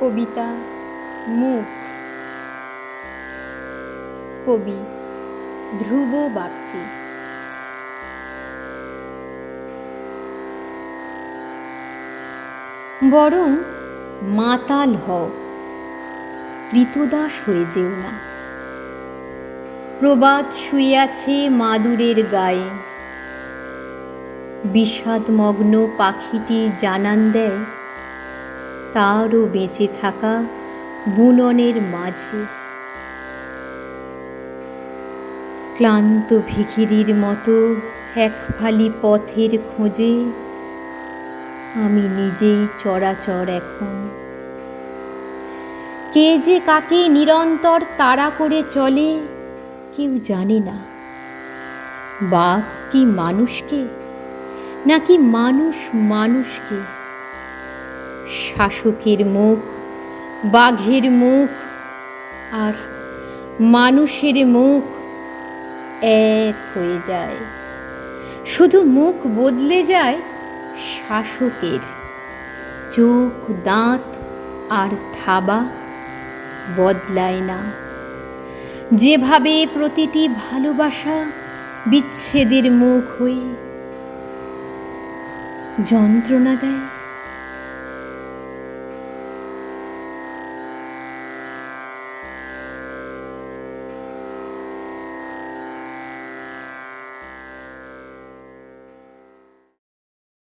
কবিতা, মুখ। কবি ধ্রুব বাগচি। বরং মাতাল হও কৃতদাস হয়ে যেও না। প্রবাদ শুইয়াছে মাদুরের গায়ে, বিষাদমগ্ন পাখিটি জানান দেয় তারও বেঁচে থাকা বুননের মাঝে। ক্লান্ত ভিখিরির মতো এক ফালি পথের খোঁজে আমি নিজেই চরাচর এখন। কে যে কাকে নিরন্তর তাড়া করে চলে, কেউ জানে না। বাঘ কি মানুষকে, নাকি মানুষ মানুষকে? শাসকের মুখ, বাঘের মুখ আর মানুষের মুখ এক হয়ে যায়। শুধু মুখ বদলে যায় শাসকের। চোখ, দাঁত আর থাবা বদলায় না। যেভাবে প্রতিটি ভালোবাসা বিচ্ছেদের মুখ হয়ে যন্ত্রণা দেয়